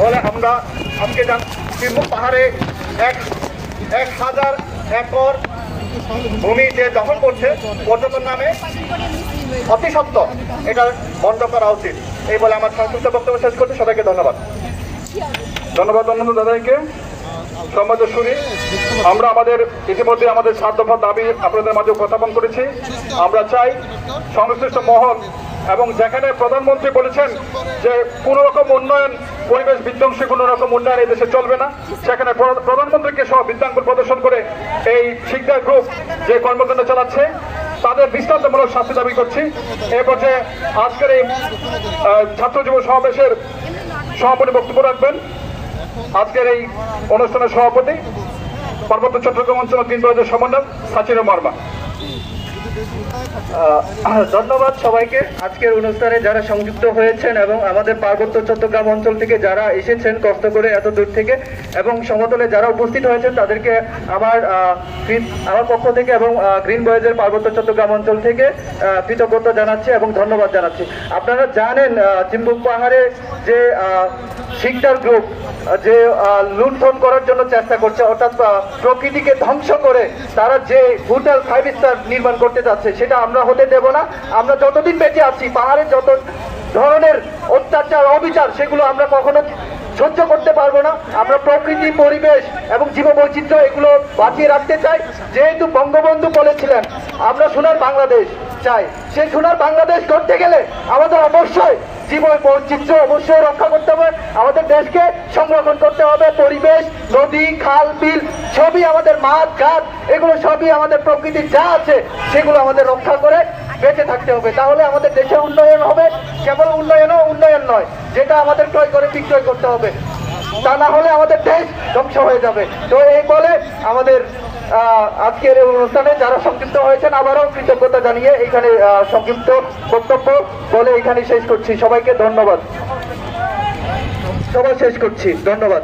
তাহলে আমরা আজকে চিম্বুক পাহাড়ে এক এক হাজার একর ভূমি যে দখল করছে, পর্যটন নামে অতি সত্য এটা বন্ধ করা উচিত। এই বলে আমার সংক্ষিপ্ত বক্তব্য শেষ করছি। সবাইকে ধন্যবাদ। ধন্যবাদ অন্যান্য দাদাইকে সম্মানিত শুনি আমরা আমাদের ইতিমধ্যে আমাদের সাত দফা দাবি আপনাদের মাঝে উপস্থাপন করেছি। আমরা চাই সংশ্লিষ্ট মহল এবং যেখানে প্রধানমন্ত্রী বলেছেন যে কোনো রকম উন্নয়ন, পরিবেশ বিধ্বংসী কোনো রকম উন্নয়ন এই দেশে চলবে না। সেখানে প্রধানমন্ত্রীকে সহ বিদ্যাঙ্কুল প্রদর্শন করে এই শিকদার গ্রুপ যে কর্মকাণ্ড চালাচ্ছে, তাদের দৃষ্টান্তমূলক শাস্তি দাবি করছি। এ পর্যায়ে আজকের এই ছাত্র যুব সমাবেশের সভাপতি বক্তব্য রাখবেন। আজকের এই অনুষ্ঠানের সভাপতি, পার্বত্য চট্টগ্রাম অঞ্চল তিন সমন্বয় সাচির মার্মা। ধন্যবাদ সবাইকে। আজকের অনুষ্ঠানে যারা সংযুক্ত হয়েছেন এবং আমাদের পার্বত্য চট্টগ্রাম অঞ্চল থেকে যারা এসেছেন কষ্ট করে এত দূর থেকে এবং সমতলে যারা উপস্থিত হয়েছেন তাদেরকে আমার আমার পক্ষ থেকে এবং গ্রিন বয়েজের পার্বত্য চট্টগ্রাম অঞ্চল থেকে কৃতজ্ঞতা জানাচ্ছি এবং ধন্যবাদ জানাচ্ছি। আপনারা জানেন চিম্বুক পাহাড়ে যে আহ, শিকদার গ্রুপ যে লুণ্ঠন করার জন্য চেষ্টা করছে অর্থাৎ প্রকৃতিকে ধ্বংস করে তারা যে হোটেল ফাইভ স্টার নির্মাণ করতে যাচ্ছে সেটা আমরা হতে দেব না। আমরা যতদিন বেঁচে আছি পাহাড়ে যত ধরনের অত্যাচার অবিচার সেগুলো আমরা কখনো সহ্য করতে পারব না। আমরা প্রকৃতি পরিবেশ এবং জীববৈচিত্র্য এগুলো বাঁচিয়ে রাখতে চাই। যেহেতু বঙ্গবন্ধু বলেছিলেন আমরা সোনার বাংলাদেশ চাই। সেই সোনার বাংলাদেশ করতে গেলে আমাদের অবশ্যই জীব বৈচিত্র্য অবশ্যই রক্ষা করতে হবে। আমাদের দেশকে সংরক্ষণ করতে হবে। পরিবেশ, নদী, খাল, বিল, সবই আমাদের মাঠ, ঘাট, এগুলো সবই আমাদের প্রকৃতির যা আছে, সেগুলো আমাদের রক্ষা করে বেঁচে থাকতে হবে। তাহলে আমাদের দেশে উন্নয়ন হবে। কেবল উন্নয়নও উন্নয়ন নয়, যেটা আমাদের ক্রয় করে বিক্রয় করতে হবে। তা না হলে আমাদের দেশ ধ্বংস হয়ে যাবে। তো এই বলে আমাদের আজকের এই অনুষ্ঠানে যারা সংক্ষিপ্ত হয়েছেন, আবারও কৃতজ্ঞতা জানিয়ে এখানে সংক্ষিপ্ত বক্তব্য বলে এখানে শেষ করছি। সবাইকে ধন্যবাদ। সবাই শেষ করছি। ধন্যবাদ।